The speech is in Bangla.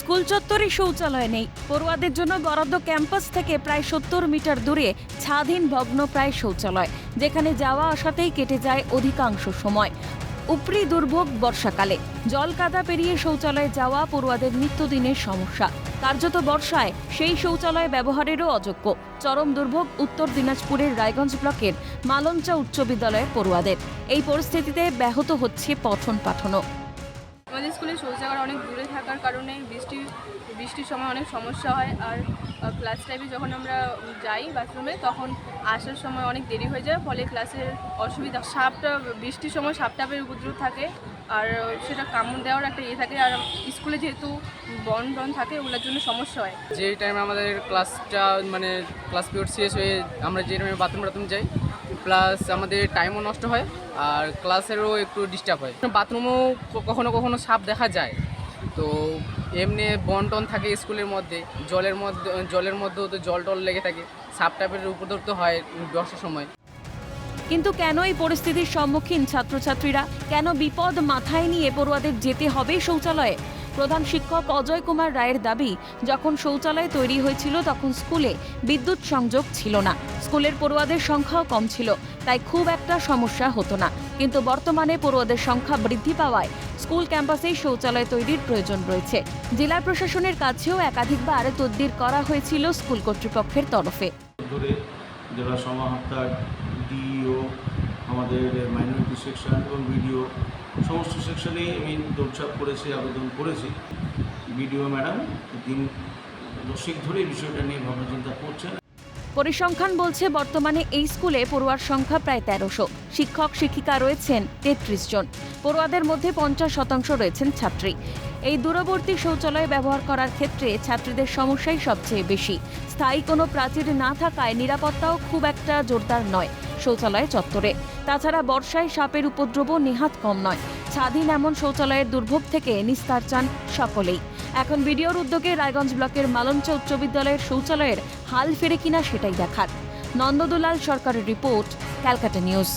স্কুল চত্বরে শৌচালয় নেই। পড়ুয়াদের জন্য বরাদ্দ ক্যাম্পাস থেকে প্রায় সত্তর মিটার দূরে ছাদহীন ভগ্ন প্রায় শৌচালয়, যেখানে যাওয়া আসাতেই কেটে যায় অধিকাংশ সময়। উপরি দুর্ভোগ বর্ষাকালে। জল কাদা পেরিয়ে শৌচালয়ে যাওয়া পড়ুয়াদের নিত্যদিনের সমস্যা। কার্যত বর্ষায় সেই শৌচালয় ব্যবহারেরও অযোগ্য। চরম দুর্ভোগ উত্তর দিনাজপুরের রায়গঞ্জ ব্লকের মালঞ্চা উচ্চ বিদ্যালয়ের পড়ুয়াদের। এই পরিস্থিতিতে ব্যাহত হচ্ছে পঠন পাঠনও। আমাদের স্কুলে শৌচাগার অনেক দূরে থাকার কারণে বৃষ্টি, বৃষ্টির সময় অনেক সমস্যা হয় আর ক্লাস টাইমে যখন আমরা যাই বাথরুমে তখন আসার সময় অনেক দেরি হয়ে যায়, ফলে ক্লাসের অসুবিধা, সাপটা, বৃষ্টির সময় সাপটাপের উপদ্রব থাকে আর সেটা কামড় দেওয়ার একটা ইয়ে থাকে আর স্কুলে যেহেতু বন টন থাকে ওগুলোর জন্য সমস্যা হয়। যে টাইমে আমাদের ক্লাসটা মানে ক্লাস পিরিয়ড শেষ হয়ে আমরা যে টাইমে বাথরুম বাথরুম যাই প্লাস আমাদের টাইমও নষ্ট হয়, আর ক্লাসেরও একটু ডিস্টার্ব হয়। বাথরুমও কখনো কখনো সাপ দেখা যায়। তো এমনি বন টন থাকে স্কুলের মধ্যে, জলের মধ্যে জলের মধ্যেও তো জল টল লেগে থাকে। সাপ টাইপের উপদ্রব তো হয় বর্ষার সময়। কিন্তু কেন এই পরিস্থিতির সম্মুখীন ছাত্রছাত্রীরা? কেন বিপদ মাথায় নিয়ে পড়ুয়াদের যেতে হবে শৌচালয়ে? প্রধান শিক্ষক অজয় কুমার রায়ের দাবি, যখন শৌচালয় তৈরি হয়েছিল তখন স্কুলে বিদ্যুৎ সংযোগ ছিল না। স্কুলের পড়ুয়াদের সংখ্যাও কম ছিল, তাই খুব একটা সমস্যা হতো না। কিন্তু বর্তমানে পড়ুয়াদের সংখ্যা বৃদ্ধি পাওয়ায় স্কুল ক্যাম্পাসেই শৌচালয় তৈরির প্রয়োজন রয়েছে। জেলা প্রশাসনের কাছেও একাধিকবার তদবির করা হয়েছিল স্কুল কর্তৃপক্ষের তরফে। আমাদের মাইনরিটি সেকশন এবং বিডিও সমস্ত সেকশনেই আমি দৌড়ছাপ করেছি, আবেদন করেছি। বিডিও ম্যাডাম দিন দশেক ধরে বিষয়টা নিয়ে ভাবনা চিন্তা পরিসংখ্যান বলছে, বর্তমানে এই স্কুলে পড়ুয়ার সংখ্যা প্রায় তেরোশো। শিক্ষক, শিক্ষিকা রয়েছেন তেত্রিশ জন। পড়ুয়াদের মধ্যে পঞ্চাশ শতাংশ রয়েছেন ছাত্রী। এই দূরবর্তী শৌচালয় ব্যবহার করার ক্ষেত্রে ছাত্রীদের সমস্যাই সবচেয়ে বেশি। স্থায়ী কোনো প্রাচীর না থাকায় নিরাপত্তাও খুব একটা জোরদার নয় শৌচালয় চত্বরে। তাছাড়া বর্ষায় সাপের উপদ্রবও নেহাত কম নয়। স্বাধীন এমন শৌচালয়ের দুর্ভোগ থেকে নিস্তার চান সকলেই। এখন ভিডিওর উদ্যোগে রায়গঞ্জ ব্লকের মালঞ্চ উচ্চ বিদ্যালয়ের শৌচালয়ের হাল ফেরে কিনা সেটাই দেখার। নন্দদুলাল সরকারের রিপোর্ট, ক্যালকাটা নিউজ।